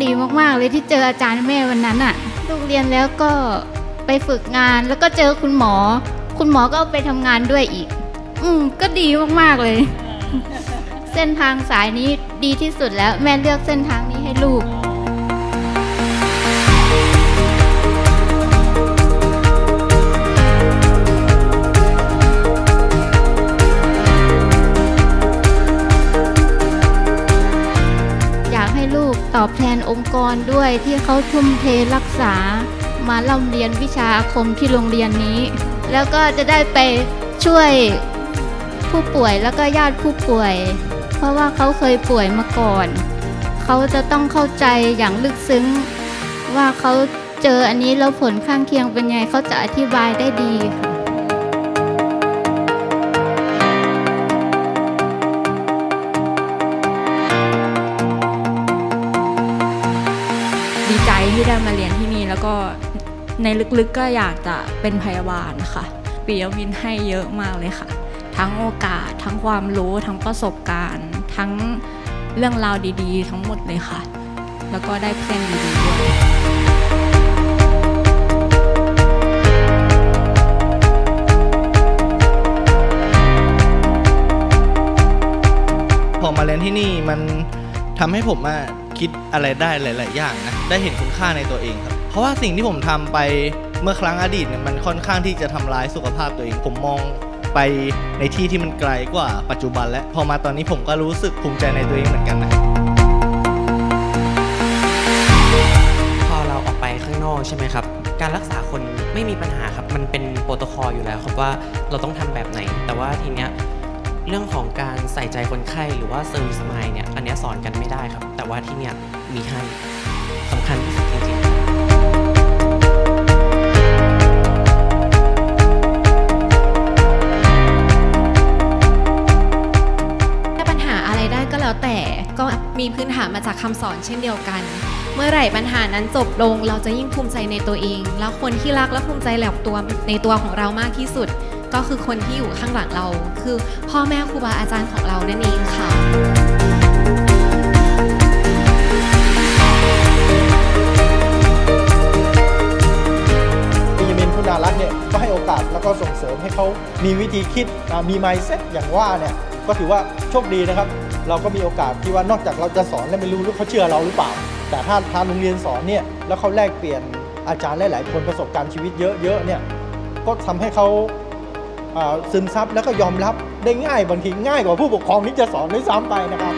คดีมากๆ เลยที่เจออาจารย์แม่วันนั้นอะลูกเรียนแล้วก็ไปฝึกงาน แล้วก็เจอคุณหมอ คุณหมอก็ไปทำงานด้วยอีก อืมก็ดีมากๆเลย เส้นทางสายนี้ดีที่สุดแล้ว แม่เลือกเส้นทางนี้ให้ลูก ตอบแทนองค์กรด้วยที่เขาทุ่มเทรักษา มาเล่าเรียนวิชาอาคมที่โรงเรียนนี้ แล้วก็จะได้ไปช่วยผู้ป่วยแล้วก็ญาติผู้ป่วย เพราะว่าเขาเคยป่วยมาก่อน เขาจะต้องเข้าใจอย่างลึกซึ้ง ว่าเขาเจออันนี้แล้วผลข้างเคียงเป็นไงเขาจะอธิบายได้ดีค่ะ ที่ได้มาเรียนที่นี่แล้วก็ในลึกๆก็อยากจะเป็นพยาบาลค่ะ ปิยวินให้เยอะมากเลยค่ะ ทั้งโอกาส ทั้งความรู้ ทั้งประสบการณ์ ทั้งเรื่องราวดีๆ ทั้งหมดเลยค่ะ แล้วก็ได้เพื่อนดีๆด้วยพอมาเรียนที่นี่มันทำให้ผมอะ คิดอะไรได้หลาย ๆ อย่างนะได้เห็นคุณค่าในตัวเองครับ เพราะว่าสิ่งที่ผมทำไปเมื่อครั้งอดีตเนี่ยมันค่อนข้างที่จะทำร้ายสุขภาพตัวเอง ผมมองไปในที่ที่มันไกลกว่าปัจจุบัน และพอมาตอนนี้ผมก็รู้สึกภูมิใจในตัวเองเหมือนกันนะพอเราออกไปข้างนอกใช่ไหมครับ การรักษาคนไม่มีปัญหาครับ มันเป็นโปรโตคอลอยู่แล้วครับว่าเราต้องทำแบบไหน แต่ว่าทีเนี้ย เรื่องของการใส่ใจคนไข้หรือว่าเซอร์วิสมายเนี่ย อันนี้สอนกันไม่ได้ครับ แต่ว่าที่เนี้ยมีให้สำคัญที่สุดจริงๆแก้ปัญหาอะไรได้ก็แล้วแต่ก็มีพื้นฐานมาจากคำสอนเช่นเดียวกัน เมื่อไหร่ปัญหานั้นจบลง เราจะยิ่งภูมิใจในตัวเอง แล้วคนที่รักและภูมิใจแหลกตัวในตัวของเรามากที่สุด ก็คือคนที่อยู่ข้างหลังเรา คือพ่อแม่ครูบาอาจารย์ของเรานั่นเองค่ะปิยมินคุณารัตน์เนี่ยก็ให้โอกาสแล้วก็ส่งเสริมให้เขามีวิธีคิดมี mindset อย่างว่าเนี่ยก็ถือว่าโชคดีนะครับ เราก็มีโอกาสที่ว่านอกจากเราจะสอนแล้วไม่รู้ว่าเขาเชื่อเราหรือเปล่า แต่ถ้าทางโรงเรียนสอนเนี่ยแล้วเขาแลกเปลี่ยนอาจารย์หลาย ๆ คนประสบการณ์ชีวิตเยอะ ๆ เนี่ยก็ทำให้เขาอ่าซึมซับแล้วก็ยอมรับได้ง่ายบางทีง่ายกว่าผู้ปกครองที่จะสอนด้วยซ้ำไปนะครับ